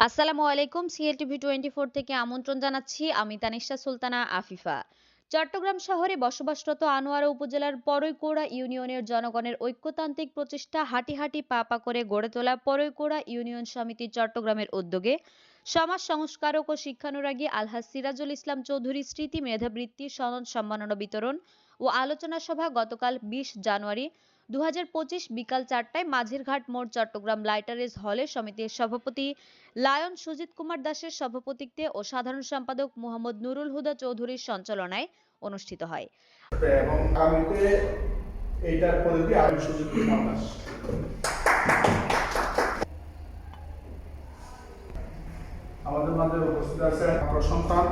আসসালামু আলাইকুম CLTV twenty four থেকে আমন্ত্রণ জানাচ্ছি আমি তানিশা সুলতানা আফিফা। চট্টগ্রাম শহরে বসবাসরত আনোয়ারা উপজেলার পরৈকোড়া ইউনিয়নের জনগণের ঐক্যতান্ত্রিক প্রচেষ্টা হাঁটি পা পা করে গড়ে তোলা পরৈকোড়া ইউনিয়ন সমিতি চট্টগ্রামের উদ্যোগে সমাজ সংস্কারক ও শিক্ষানুরাগী আলহাজ সিরাজুল ইসলাম চৌধুরী স্মৃতি মেধাবৃত্তি, সনদ সম্মাননা বিতরণ ও আলোচনা সভা গতকাল বিশ জানুয়ারি দু হাজার পঁচিশ বিকাল চারটায় মাঝেরঘাট মোড় চট্টগ্রাম লাইটারেজ হলে সমিতির সভাপতি লায়ন সুজিত কুমার দাসের সভাপতিত্বে ও সাধারণ সম্পাদক মোহাম্মদ নুরুল হুদা চৌধুরীর সঞ্চালনায় অনুষ্ঠিত হয়। এবং এইটার আমাদের মাঝে উপস্থিত সন্তান।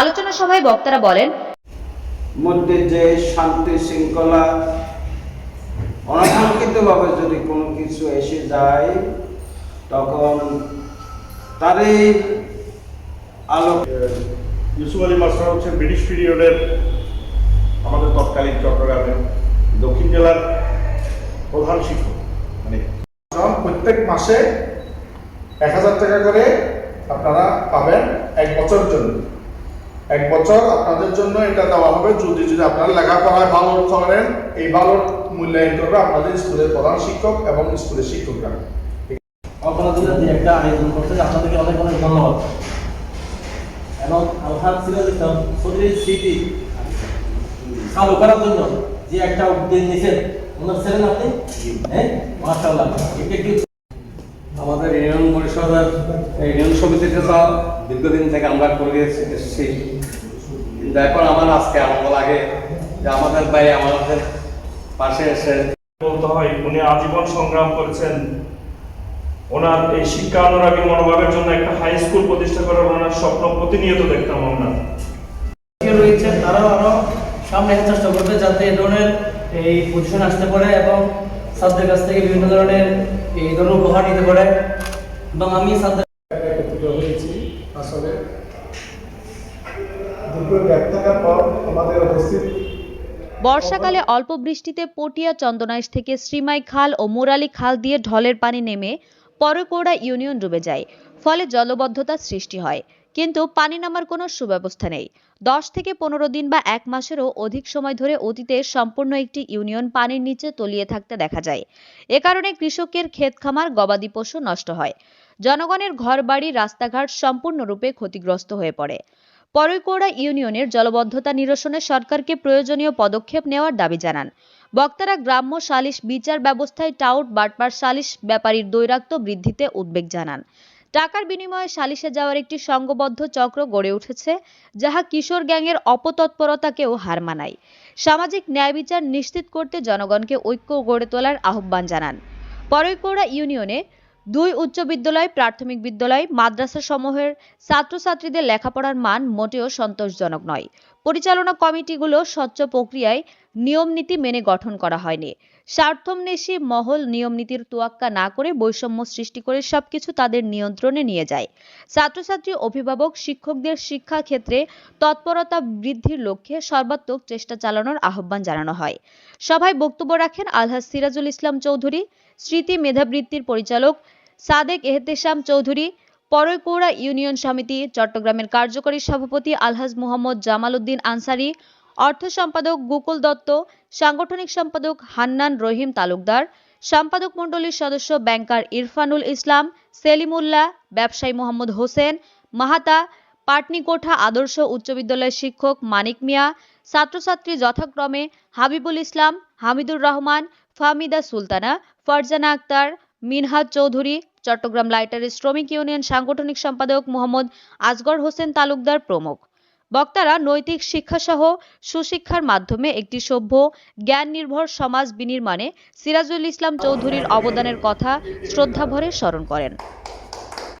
আলোচনা সভায় বক্তারা বলেন মধ্যে যে শান্তি শৃঙ্খলা অনাকাঙ্ক্ষিতভাবে যদি কোনো কিছু এসে যায় তখন তারই আলো ইউসুফ আলী মাস্টার হচ্ছে ব্রিটিশ পিরিয়ডের আমাদের তৎকালীন চট্টগ্রামের দক্ষিণ জেলার প্রধান শিক্ষক। মানে প্রত্যেক মাসে এক হাজার টাকা করে আপনারা পাবেন এক বছরের জন্য। এক বছর আপনাদের জন্য এটা দেওয়া হবে। যদি যদি আপনারা লেখাপড়ায় ভালো করেন এই ভালো মূল্যায়ন করবে আপনাদের স্কুলের প্রধান শিক্ষক এবং স্কুলের শিক্ষকরা। আপনাদের যে একটা আয়োজন করতে আপনাদেরকে অনেক অনেক ধন্যবাদ। এবং আলহাদ সিরাজ ইসলাম চৌধুরীর স্মৃতি চালু করার জন্য যে একটা উদ্যোগ নিয়েছেন ওনার ছিলেন আপনি? হ্যাঁ? মাশাআল্লাহ। এটা কি আমাদের ইউনিয়ন পরিষদের ইউনিয়ন সমিতিতে তো দীর্ঘদিন থেকে আমরা করে এসেছি কিন্তু এখন আমার আজকে আনন্দ লাগে যে আমাদের ভাই আমাদের পাশে এসে বলতে হয় উনি আজীবন সংগ্রাম করেছেন। ওনার এই শিক্ষা অনুরাগী মনোভাবের জন্য একটা হাই স্কুল প্রতিষ্ঠা করার ওনার স্বপ্ন প্রতিনিয়ত দেখতাম আমরা। রয়েছে তারাও আরও সামনে চেষ্টা করবে যাতে এই ধরনের এই পজিশন আসতে পারে এবং ছাত্রদের কাছ থেকে বিভিন্ন ধরনের এই ধরনের উপহার নিতে পারে। এবং আমি হয়েছি আসলে। বর্ষাকালে অল্প বৃষ্টিতে পটিয়া চন্দনাইশ থেকে শ্রীমাই খাল ও মুরালি খাল দিয়ে ঢলের পানি নেমে পরকোড়া ইউনিয়ন ডুবে যায়। ফলে জলবদ্ধতা সৃষ্টি হয়। কিন্তু পানি নামার কোনো সুব্যবস্থা নেই। দশ থেকে পনেরো দিন বা এক মাসেরও অধিক সময় ধরে অতীতে সম্পূর্ণ একটি ইউনিয়ন পানির নিচে তলিয়ে থাকতে দেখা যায়। এ কারণে কৃষকের ক্ষেত খামার, গবাদি পশু নষ্ট হয়। জনগণের ঘরবাড়ি, রাস্তাঘাট সম্পূর্ণরূপে ক্ষতিগ্রস্ত হয়ে পড়ে। পরৈকোড়া ইউনিয়নের জলবদ্ধতা নিরসনে সরকারকে প্রয়োজনীয় পদক্ষেপ নেওয়ার দাবি জানান। বক্তারা গ্রাম্য সালিশ বিচার ব্যবস্থায় টাউট বাটপার সালিশ ব্যাপারীর দৈরাক্ত বৃদ্ধিতে উদ্বেগ জানান। টাকার বিনিময়ে সালিশে যাওয়ার একটি সংঘবদ্ধ চক্র গড়ে উঠেছে, যাহা কিশোর গ্যাংয়ের অপতৎপরতাকেও হার মানায়। সামাজিক ন্যায় বিচার নিশ্চিত করতে জনগণকে ঐক্য গড়ে তোলার আহ্বান জানান। পরৈকোড়া ইউনিয়নে দুই উচ্চ বিদ্যালয় প্রাথমিক বিদ্যালয় মাদ্রাসা সমূহের ছাত্রছাত্রীদের লেখাপড়ার মান মোটেও সন্তোষজনক নয়। পরিচালনা কমিটিগুলো স্বচ্ছ প্রক্রিয়ায় নিয়মনীতি মেনে গঠন করা হয়নি। স্বার্থমনেশী মহল নিয়মনীতির তোয়াক্কা না করে বৈষম্য সৃষ্টি করে সবকিছু তাদের নিয়ন্ত্রণে নিয়ে যায়। ছাত্রছাত্রী, অভিভাবক, শিক্ষকদের শিক্ষা ক্ষেত্রে তৎপরতা বৃদ্ধির লক্ষ্যে সর্বাত্মক চেষ্টা চালানোর আহ্বান জানানো হয়। সভায় বক্তব্য রাখেন আলহাজ সিরাজুল ইসলাম চৌধুরী, স্মৃতি মেধাবৃত্তির পরিচালক সাদেক এহতেশাম চৌধুরী পরৈকৌড়া ইউনিয়ন সমিতি, চট্টগ্রামের কার্যকরী সভাপতি আলহাজ মোহাম্মদ জামাল উদ্দিন আনসারি, অর্থ সম্পাদক গুকুল দত্ত, সাংগঠনিক সম্পাদক হান্নান রহিম তালুকদার, সম্পাদক মণ্ডলীর সদস্য ব্যাংকার ইরফানুল ইসলাম, সেলিমুল্লাহ, ব্যবসায়ী মোহাম্মদ হোসেন, মাহাতা, পাটনিকোঠা আদর্শ উচ্চ বিদ্যালয়ের শিক্ষক মানিক মিয়া, ছাত্রছাত্রী যথাক্রমে হাবিবুল ইসলাম, হামিদুর রহমান, ফাহমিদা সুলতানা, ফারজানা আক্তার, মিনহাজ চৌধুরী চট্টগ্রাম লাইটারের শ্রমিক ইউনিয়ন সাংগঠনিক সম্পাদক মোহাম্মদ আজগর হোসেন তালুকদার প্রমুখ। বক্তারা নৈতিক শিক্ষাসহ সুশিক্ষার মাধ্যমে একটি সভ্য জ্ঞান নির্ভর সমাজ বিনির্মাণে সিরাজুল ইসলাম চৌধুরীর অবদানের কথা শ্রদ্ধাভরে স্মরণ করেন।